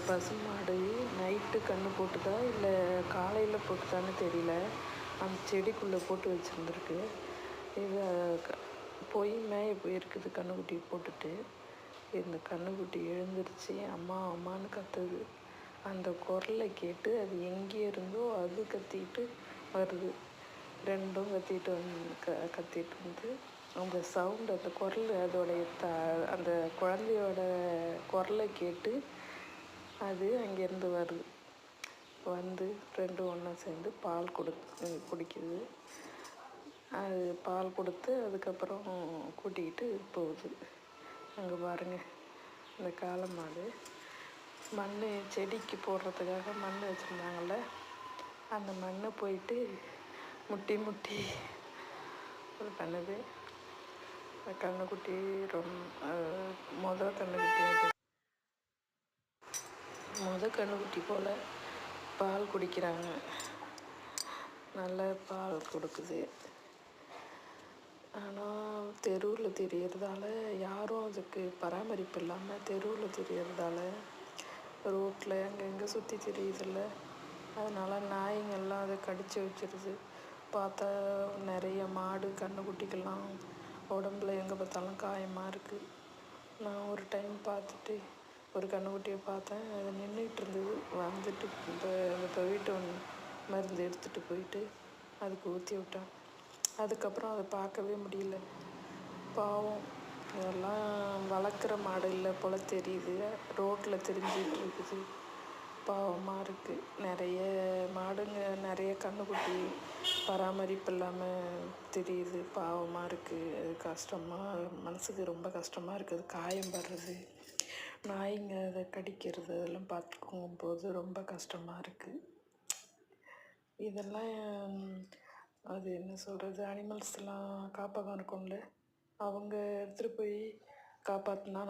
பசுமாடு நைட்டு கன்று போட்டுதா இல்லை காலையில் போட்டுதான்னு தெரியல. அந்த செடிக்குள்ளே போட்டு வச்சுருந்துருக்கு. இதை போய் மேய போயிருக்குது கன்றுக்குட்டி போட்டுட்டு. இந்த கன்றுக்குட்டி எழுந்துருச்சு அம்மா அம்மான்னு கத்துது. அந்த குரலை கேட்டு அது எங்கே இருந்தோ அது கத்திட்டு வருது. ரெண்டும் கத்திட்டு வந்து க கத்திட்டு வந்து அந்த சவுண்டு அந்த குரல் அதோடைய த அந்த குழந்தையோட குரலை கேட்டு அது அங்கேருந்து வருது. வந்து ரெண்டும் ஒன்றா சேர்ந்து பால் கொடு குடிக்குது. அது பால் கொடுத்து அதுக்கப்புறம் கூட்டிக்கிட்டு போகுது. அங்கே பாருங்கள் இந்த காளை மாடு மண் செடிக்கு போடுறதுக்காக மண் வச்சுருந்தாங்கள அந்த மண்ணை போயிட்டு முட்டி முட்டி இது பண்ணுது. கண்ணுக்குட்டி ரொம்ப மொதல் கண்ணுக்குட்டி. முத கன்றுக்குட்டி போல் பால் குடிக்கிறாங்க. நல்ல பால் கொடுக்குது. ஆனால் தெருவில் தெரியறதால யாரும் அதுக்கு பராமரிப்பு இல்லாமல் தெருவில் தெரியறதால ரோட்டில் அங்கங்கே சுற்றி தெரியுதில்ல. அதனால் நாய்ங்கள்லாம் அதை கடித்து வச்சிருது. பார்த்தா நிறைய மாடு கன்றுக்குட்டிக்கெல்லாம் உடம்புல எங்கே பார்த்தாலும் காயமாக இருக்குது நான் ஒரு டைம் பார்த்துட்டு ஒரு கன்றுக்குட்டியை பார்த்தேன். அது நின்றுட்டு இருந்தது. வந்துட்டு இப்போ இப்போ வீட்டு மருந்து எடுத்துகிட்டு போயிட்டு அதுக்கு ஊற்றி விட்டேன். அதுக்கப்புறம் அதை பார்க்கவே முடியல. பாவம். இதெல்லாம் வளர்க்குற மாடு இல்லை போல் தெரியுது. ரோட்டில் தெரிஞ்சிகிட்டு இருக்குது. பாவமாக இருக்குது நிறைய மாடுங்க நிறைய கன்றுக்குட்டி பராமரிப்பு இல்லாமல் தெரியுது. பாவமாக இருக்குது அது கஷ்டமாக மனசுக்கு ரொம்ப கஷ்டமாக இருக்குது காயம் படுறது நாய்ங்க அதை கடிக்கிறது அதெல்லாம் பார்த்துக்கும் போது ரொம்ப கஷ்டமாக இருக்குது இதெல்லாம் அது என்ன சொல்கிறது அனிமல்ஸ்லாம் காப்பகம் இருக்கும்ல. அவங்க எடுத்துகிட்டு போய் காப்பாற்றினா